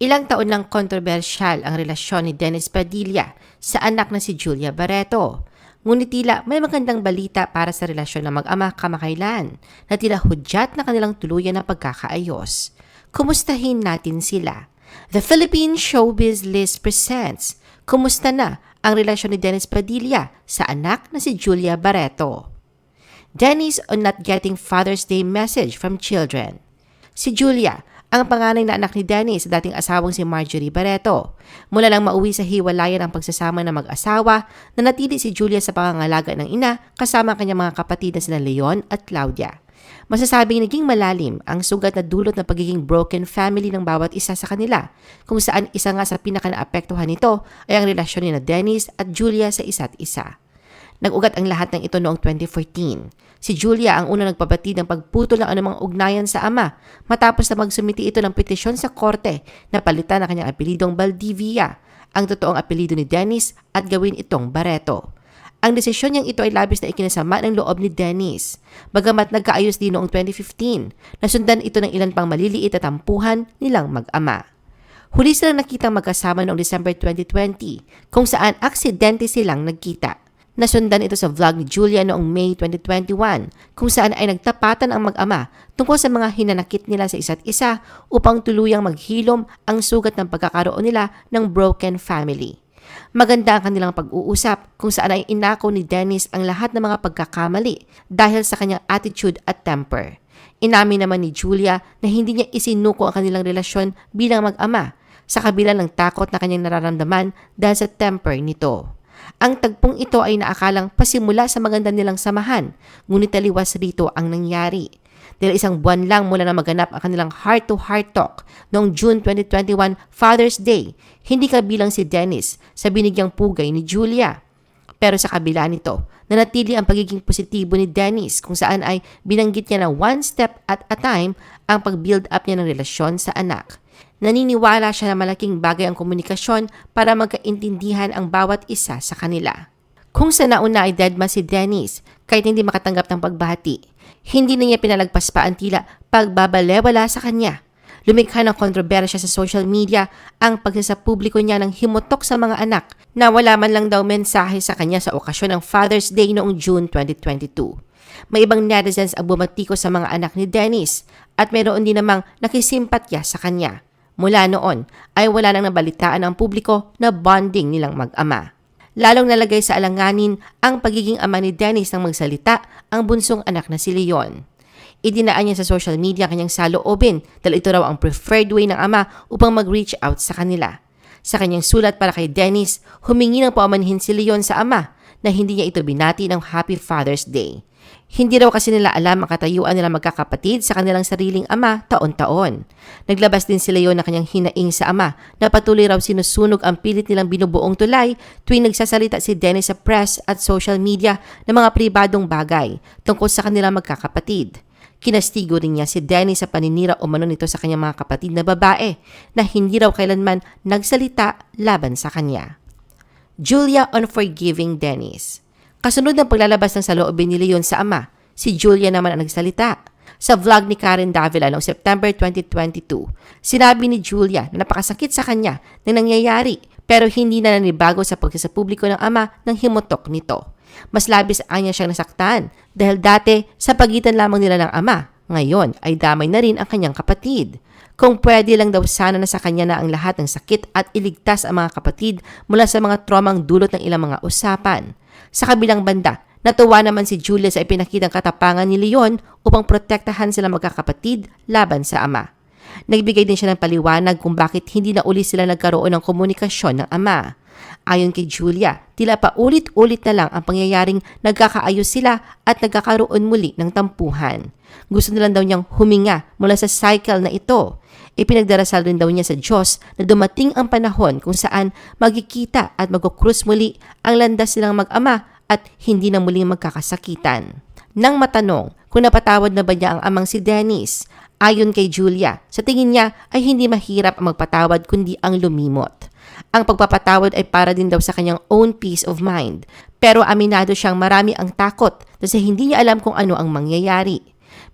Ilang taon lang kontrobersyal ang relasyon ni Dennis Padilla sa anak na si Julia Barreto. Ngunit tila may magandang balita para sa relasyon ng mag-ama kamakailan na tila hudyat na kanilang tuluyan na pagkakaayos. Kumustahin natin sila. The Philippine Showbiz List presents Kumusta na ang relasyon ni Dennis Padilla sa anak na si Julia Barreto? Dennis on not getting Father's Day message from children. Si Julia, ang panganay na anak ni Dennis dating asawang si Marjorie Barreto. Mula lang mauwi sa hiwalayan ang pagsasama ng mag-asawa, nanatili si Julia sa pangangalaga ng ina kasama ang kanyang mga kapatid na sina Leon at Claudia. Masasabing naging malalim ang sugat na dulot ng pagiging broken family ng bawat isa sa kanila, kung saan isa nga sa pinaka-naapektuhan nito ay ang relasyon ni na Dennis at Julia sa isa't isa. Nag-ugat ang lahat ng ito noong 2014. Si Julia ang unang nagpabatid ng pagputol ng anumang ugnayan sa ama matapos na magsumiti ito ng petisyon sa korte na palitan ang kanyang apelidong Valdivia, ang totoong apelido ni Dennis at gawin itong Barreto. Ang desisyon niyang ito ay labis na ikinasama ng loob ni Dennis. Bagamat nagkaayos din noong 2015, nasundan ito ng ilan pang maliliit at tampuhan nilang mag-ama. Huli silang nakitang magkasama noong December 2020 kung saan aksidente silang nagkita. Nasundan ito sa vlog ni Julia noong May 2021 kung saan ay nagtapatan ang mag-ama tungkol sa mga hinanakit nila sa isa't isa upang tuluyang maghilom ang sugat ng pagkakaroon nila ng broken family. Maganda ang kanilang pag-uusap kung saan ay inako ni Dennis ang lahat ng mga pagkakamali dahil sa kanyang attitude at temper. Inamin naman ni Julia na hindi niya isinuko ang kanilang relasyon bilang mag-ama sa kabila ng takot na kanyang nararamdaman dahil sa temper nito. Ang tagpong ito ay naakalang pasimula sa maganda nilang samahan, ngunit taliwas rito ang nangyari. Dahil isang buwan lang mula na maganap ang kanilang heart-to-heart talk noong June 2021 Father's Day, hindi kabilang si Dennis sa binigyang pugay ni Julia. Pero sa kabila nito, nanatili ang pagiging positibo ni Dennis kung saan ay binanggit niya na one step at a time ang pag-build up niya ng relasyon sa anak. Naniniwala siya na malaking bagay ang komunikasyon para magkaintindihan ang bawat isa sa kanila. Kung sa nauna ay deadma si Dennis, kahit hindi makatanggap ng pagbahati, hindi na niya pinalagpas pa ang tila pagbabalewala sa kanya. Lumikha ng kontrobersya sa social media ang pagsasapubliko niya ng himotok sa mga anak na wala man lang daw mensahe sa kanya sa okasyon ng Father's Day noong June 2022. May ibang netizens ang bumatiko sa mga anak ni Dennis at mayroon din namang nakisimpatya sa kanya. Mula noon ay wala nang nabalitaan ang publiko na bonding nilang mag-ama. Lalong nalagay sa alanganin ang pagiging ama ni Dennis nang magsalita ang bunsong anak na si Leon. Idinaan niya sa social media kanyang saloobin dahil ito raw ang preferred way ng ama upang mag-reach out sa kanila. Sa kanyang sulat para kay Dennis, humingi ng paumanhin si Leon sa ama na hindi niya ito binati ng Happy Father's Day. Hindi raw kasi nila alam ang katayuan nila magkakapatid sa kanilang sariling ama taon-taon. Naglabas din si Leon ng kanyang hinaing sa ama na patuloy raw sinusunog ang pilit nilang binubuong tulay tuwing nagsasalita si Dennis sa press at social media ng mga pribadong bagay tungkol sa kanilang magkakapatid. Kinastigo rin niya si Dennis sa paninira o mano nito sa kanyang mga kapatid na babae na hindi raw kailanman nagsalita laban sa kanya. Julia on forgiving Dennis Kasunod ng paglalabas ng saloobin ni Leon sa ama, si Julia naman ang nagsalita. Sa vlog ni Karen Davila noong September 2022, sinabi ni Julia na napakasakit sa kanya na nangyayari pero hindi na nanibago sa pagsasapubliko ng ama ng himotok nito. Mas labis anya siyang nasaktan dahil dati sa pagitan lamang nila ng ama, ngayon ay damay na rin ang kanyang kapatid. Kung pwede lang daw sana na sa kanya na ang lahat ng sakit at iligtas ang mga kapatid mula sa mga tromang dulot ng ilang mga usapan. Sa kabilang banda, natuwa naman si Julia sa ipinakitang katapangan ni Leon upang protektahan sila magkakapatid laban sa ama. Nagbigay din siya ng paliwanag kung bakit hindi na uli sila nagkaroon ng komunikasyon ng ama. Ayon kay Julia, tila pa ulit-ulit na lang ang pangyayaring nagkakaayos sila at nagkakaroon muli ng tampuhan. Gusto nilang daw niyang huminga mula sa cycle na ito. Ipinagdarasal rin daw niya sa Diyos na dumating ang panahon kung saan magkikita at magkukrus muli ang landas silang mag-ama at hindi na muling magkakasakitan. Nang matanong kung napatawad na ba niya ang amang si Dennis, ayon kay Julia, sa tingin niya ay hindi mahirap ang magpatawad kundi ang lumimot. Ang pagpapatawad ay para din daw sa kanyang own peace of mind. Pero aminado siyang marami ang takot kasi hindi niya alam kung ano ang mangyayari.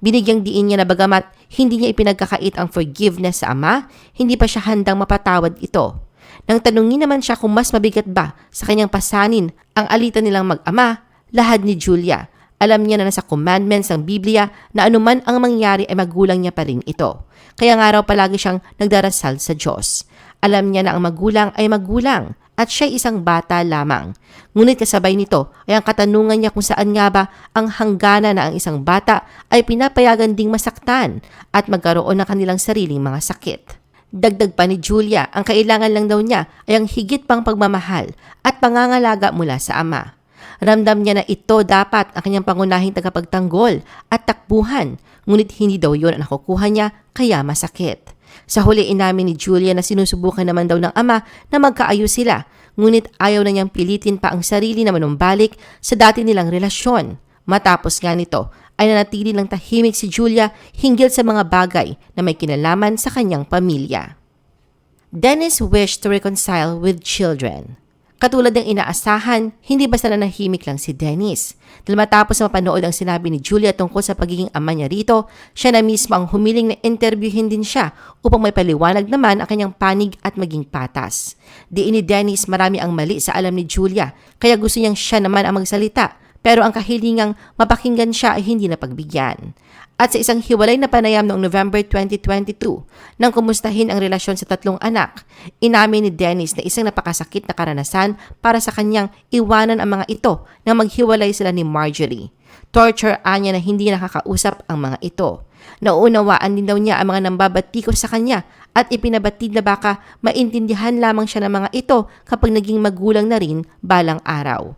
Binigyang diin niya na bagamat hindi niya ipinagkakait ang forgiveness sa ama, hindi pa siya handang mapatawad ito. Nang tanungin naman siya kung mas mabigat ba sa kanyang pasanin ang alitan nilang mag-ama, lahad ni Julia. Alam niya na nasa commandments ng Biblia na anuman ang mangyari ay magulang niya pa rin ito. Kaya nga raw palagi siyang nagdarasal sa Diyos. Alam niya na ang magulang ay magulang at siya isang bata lamang. Ngunit kasabay nito ay ang katanungan niya kung saan nga ba ang hanggana na ang isang bata ay pinapayagan ding masaktan at magkaroon ng kanilang sariling mga sakit. Dagdag pa ni Julia, ang kailangan lang daw niya ay ang higit pang pagmamahal at pangangalaga mula sa ama. Ramdam niya na ito dapat ang kanyang pangunahing tagapagtanggol at takbuhan, ngunit hindi daw yon ang nakukuha niya kaya masakit. Sa huli inamin ni Julia na sinusubukan naman daw ng ama na magkaayos sila, ngunit ayaw na niyang pilitin pa ang sarili na manumbalik sa dati nilang relasyon. Matapos nga nito, ay nanatili lang tahimik si Julia hinggil sa mga bagay na may kinalaman sa kanyang pamilya. Dennis wished to reconcile with children. Katulad ng inaasahan, hindi basta na nahimik lang si Dennis. Dahil matapos mapanood ang sinabi ni Julia tungkol sa pagiging ama niya rito, siya na mismo ang humiling na interviewin din siya upang may paliwanag naman ang kanyang panig at maging patas. Diin ni Dennis marami ang mali sa alam ni Julia, kaya gusto niyang siya naman ang magsalita pero ang kahilingang mapakinggan siya ay hindi na pagbigyan. At sa isang hiwalay na panayam noong November 2022, nang kumustahin ang relasyon sa tatlong anak, inamin ni Dennis na isang napakasakit na karanasan para sa kanyang iwanan ang mga ito nang maghiwalay sila ni Marjorie. Torture anya na hindi nakakausap ang mga ito. Nauunawaan din daw niya ang mga nambabatikos sa kanya at ipinabatid na baka maintindihan lamang siya ng mga ito kapag naging magulang na rin balang araw.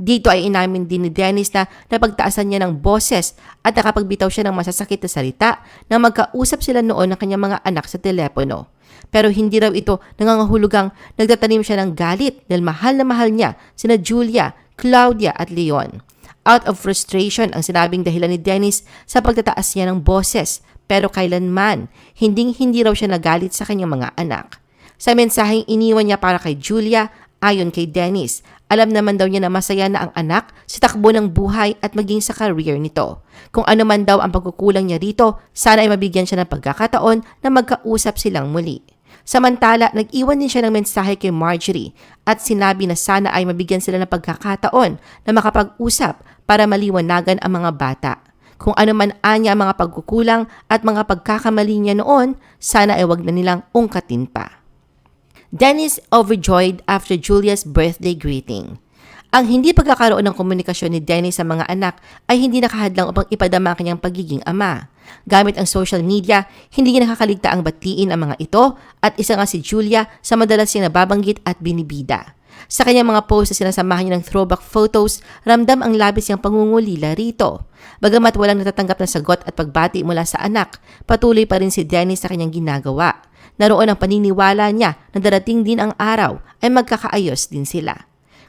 Dito ay inamin din ni Dennis na napagtaasan niya ng boses at nakapagbitaw siya ng masasakit na salita na magkausap sila noon ng kanyang mga anak sa telepono. Pero hindi raw ito nangangahulugang nagtatanim siya ng galit dahil mahal na mahal niya sina Julia, Claudia at Leon. Out of frustration ang sinabing dahilan ni Dennis sa pagtataas niya ng boses pero kailanman hinding hindi raw siya nagalit sa kanyang mga anak. Sa mensaheng iniwan niya para kay Julia, Ayon kay Dennis, alam naman daw niya na masaya na ang anak sa takbo ng buhay at maging sa career nito. Kung ano man daw ang pagkukulang niya rito, sana ay mabigyan siya ng pagkakataon na magkausap silang muli. Samantala, nag-iwan din siya ng mensahe kay Marjorie at sinabi na sana ay mabigyan sila ng pagkakataon na makapag-usap para maliwanagan ang mga bata. Kung ano man anya ang mga pagkukulang at mga pagkakamali niya noon, sana ay wag na nilang ungkatin pa. Dennis overjoyed after Julia's birthday greeting. Ang hindi pagkakaroon ng komunikasyon ni Dennis sa mga anak ay hindi nakahadlang upang ipadama ang kanyang pagiging ama. Gamit ang social media, hindi niya nakakaligta ang batiin ang mga ito at isa nga si Julia sa madalas siyang nababanggit at binibida. Sa kanyang mga posts na sinasamahan niya ng throwback photos, ramdam ang labis niyang pangungulila rito. Bagamat walang natatanggap na sagot at pagbati mula sa anak, patuloy pa rin si Dennis sa kanyang ginagawa. Naroon ang paniniwala niya na darating din ang araw ay magkakaayos din sila.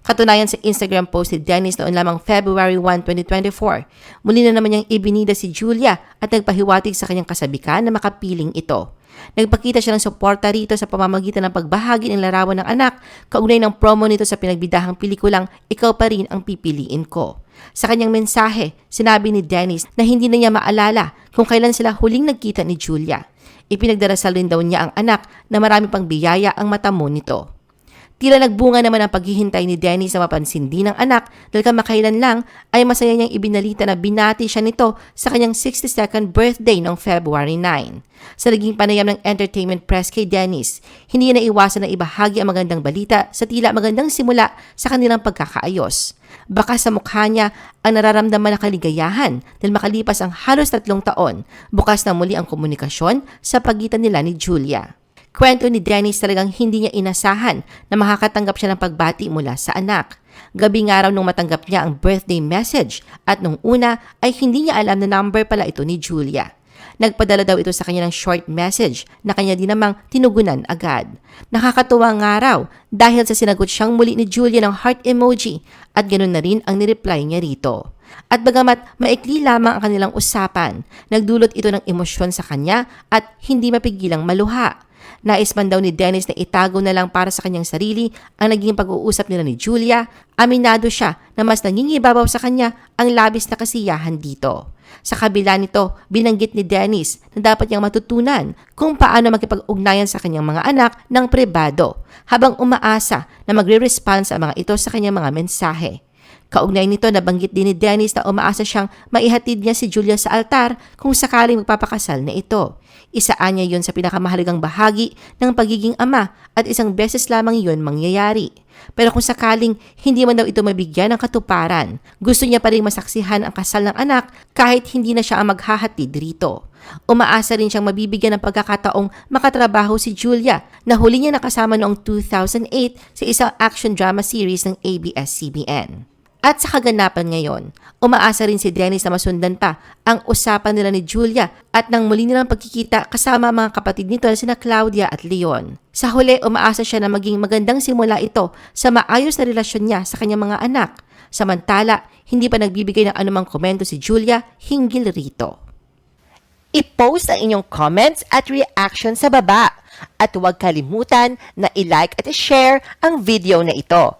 Katunayan sa Instagram post ni Dennis noon lamang February 1, 2024, muli na naman niyang ibinida si Julia at nagpahiwatig sa kanyang kasabikan na makapiling ito. Nagpakita siya ng suporta rito sa pamamagitan ng pagbahagi ng larawan ng anak kaugnay ng promo nito sa pinagbidahang pelikulang Ikaw pa rin ang pipiliin ko. Sa kanyang mensahe, sinabi ni Dennis na hindi na niya maalala kung kailan sila huling nagkita ni Julia. Ipinagdarasal rin daw niya ang anak na marami pang biyaya ang matamo nito. Tila nagbunga naman ang paghihintay ni Denny sa mapansin din ng anak dahil kamakailan lang ay masaya niyang ibinalita na binati siya nito sa kanyang 62nd birthday noong February 9. Sa naging panayam ng entertainment press kay Dennis, hindi niya naiwasan na ibahagi ang magandang balita sa tila magandang simula sa kanilang pagkakaayos. Baka sa mukha niya ang nararamdaman na kaligayahan dahil makalipas ang halos tatlong taon, bukas na muli ang komunikasyon sa pagitan nila ni Julia. Kwento ni Dennis talagang hindi niya inasahan na makakatanggap siya ng pagbati mula sa anak. Gabi nga raw nung matanggap niya ang birthday message at nung una ay hindi niya alam na number pala ito ni Julia. Nagpadala daw ito sa kanya ng short message na kanya din namang tinugunan agad. Nakakatuwa nga raw dahil sa sinagot siyang muli ni Julia ng heart emoji at ganoon na rin ang nireply niya rito. At bagamat maikli lamang ang kanilang usapan, nagdulot ito ng emosyon sa kanya at hindi mapigilang maluha. Nais man daw ni Dennis na itago na lang para sa kanyang sarili ang naging pag-uusap nila ni Julia, aminado siya na mas nangingibabaw sa kanya ang labis na kasiyahan dito. Sa kabila nito, binanggit ni Dennis na dapat niyang matutunan kung paano makipag-ugnayan sa kanyang mga anak ng pribado habang umaasa na magre-respond sa mga ito sa kanyang mga mensahe. Kaugnay nito, nabanggit din ni Dennis na umaasa siyang maihatid niya si Julia sa altar kung sakaling magpapakasal na ito. Isaan niya yun sa pinakamahalagang bahagi ng pagiging ama at isang beses lamang yun mangyayari. Pero kung sakaling hindi man daw ito mabigyan ng katuparan, gusto niya pa rin masaksihan ang kasal ng anak kahit hindi na siya ang maghahatid rito. Umaasa rin siyang mabibigyan ng pagkakataong makatrabaho si Julia na huli niya nakasama noong 2008 sa isang action drama series ng ABS-CBN. At sa kaganapan ngayon, umaasa rin si Dennis na masundan pa ang usapan nila ni Julia at nang muli nilang pagkikita kasama ang mga kapatid nito na sina Claudia at Leon. Sa huli, umaasa siya na maging magandang simula ito sa maayos na relasyon niya sa kanyang mga anak. Samantala, hindi pa nagbibigay ng anumang komento si Julia hinggil rito. I-post ang inyong comments at reaction sa baba. At huwag kalimutan na i-like at i-share ang video na ito.